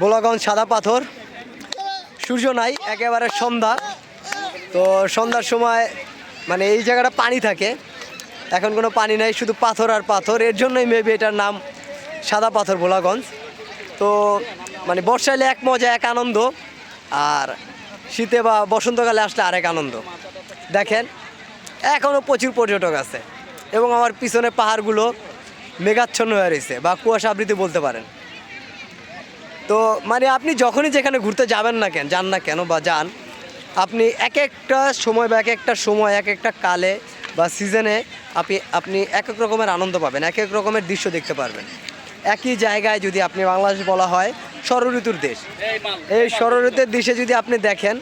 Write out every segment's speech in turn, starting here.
বোলাগঞ্জ সাদা পাথর। সূর্য নাই, একেবারে সন্ধ্যা। তো সন্ধ্যার সময় মানে এই জায়গাটা পানি থাকে। এখন কোনো পানি নাই, শুধু পাথর আর পাথর। এর জন্যই মেবি এটার নাম সাদা পাথর ভোলাগঞ্জ। তো মানে বর্ষালে এক মজা, এক আনন্দ। আর শীতে বা বসন্তকালে আসলে আরেক আনন্দ। দেখেন এখনও প্রচুর পর্যটক আছে। এবং আমার পিছনে পাহাড়গুলো মেঘাচ্ছন্ন হয়ে রয়েছে, বা কুয়াশা আবৃত্তি বলতে পারেন। তো মানে আপনি যখনই যেখানে ঘুরতে যাবেন না কেন, যান না কেন বা যান, আপনি এক একটা সময় বা এক একটা সময়, এক একটা কালে বা সিজনে আপনি আপনি এক এক রকমের আনন্দ পাবেন, এক এক রকমের দৃশ্য দেখতে পারবেন। একই জায়গায় যদি আপনি বাংলাদেশ বলা হয় ষড়ঋতুর দেশ। এই ষড়ঋতুর দেশে যদি আপনি দেখেন,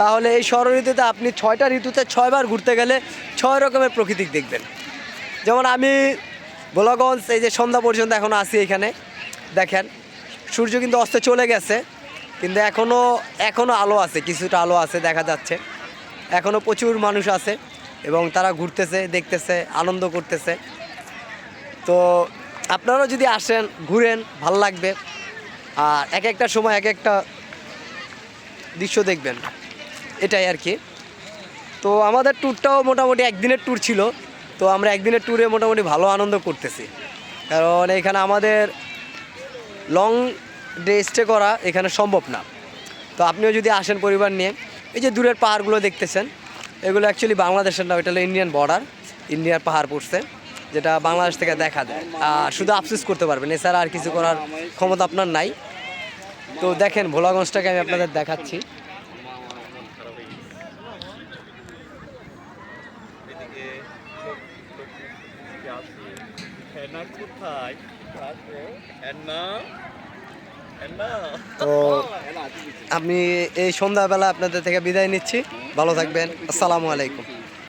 তাহলে এই ষড়ঋতুতে আপনি ছয়টা ঋতুতে ছয়বার ঘুরতে গেলে ছয় রকমের প্রকৃতিক দেখবেন। যেমন আমি গোলাগঞ্জ এই যে সন্ধ্যা পর্যন্ত এখন আছি এখানে, দেখেন সূর্য কিন্তু অস্তে চলে গেছে, কিন্তু এখনও এখনও আলো আছে, কিছুটা আলো আছে, দেখা যাচ্ছে। এখনও প্রচুর মানুষ আছে এবং তারা ঘুরতেছে, দেখতেছে, আনন্দ করতেছে। তো আপনারাও যদি আসেন, ঘুরেন, ভালো লাগবে। আর এক একটা সময় এক একটা দৃশ্য দেখবেন, এটাই আর কি। তো আমাদের ট্যুরটাও মোটামুটি একদিনের ট্যুর ছিল, তো আমরা একদিনের ট্যুরে মোটামুটি ভালো আনন্দ করতেছি। কারণ এখানে আমাদের লং ডে স্টে করা এখানে সম্ভব না। তো আপনিও যদি আসেন পরিবার নিয়ে, এই যে দূরের পাহাড়গুলো দেখতেছেন, এগুলো অ্যাকচুয়ালি বাংলাদেশের না এটা হলো ইন্ডিয়ান বর্ডার ইন্ডিয়ার পাহাড় পড়ছে, যেটা বাংলাদেশ থেকে দেখা দেয় আর শুধু আফসোস করতে পারবেন, এছাড়া আর কিছু করার ক্ষমতা আপনার নাই। তো দেখেন ভোলাগঞ্জটাকে আমি আপনাদের দেখাচ্ছি। কি আছে হেনা কোথায় আসো হেনা হেনা তো আমি এই সন্ধ্যাবেলা আপনাদের থেকে বিদায় নিচ্ছি। ভালো থাকবেন। আসসালামু আলাইকুম।